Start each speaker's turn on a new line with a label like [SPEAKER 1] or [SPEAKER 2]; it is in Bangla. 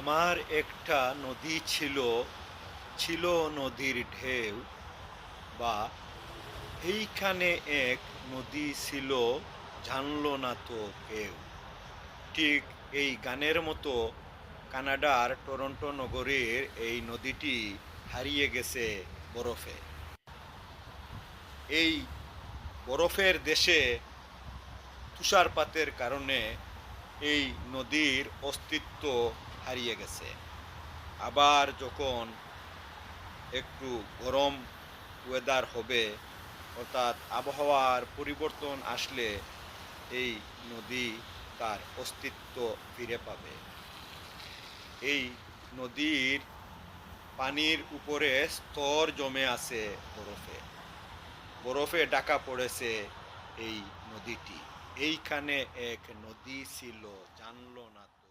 [SPEAKER 1] আমার একটা নদী ছিল ছিল নদীর ঢেউ বা এইখানে এক নদী ছিল, জানলো না তো কেউ। ঠিক এই গানের মতো কানাডার টরন্টো নগরীর এই নদীটি হারিয়ে গেছে বরফে। এই বরফের দেশে তুষারপাতের কারণে এই নদীর অস্তিত্ব হারিয়ে গেছে। আবার যখন একটু গরম ওয়েদার হবে, অর্থাৎ আবহাওয়ার পরিবর্তন আসলে এই নদী তার অস্তিত্ব ফিরে পাবে। এই নদীর পানির উপরে স্তর জমে আছে বরফে। বরফে ডাকা পড়েছে এই নদীটি। এইখানে এক নদী ছিল, জানলো না তো।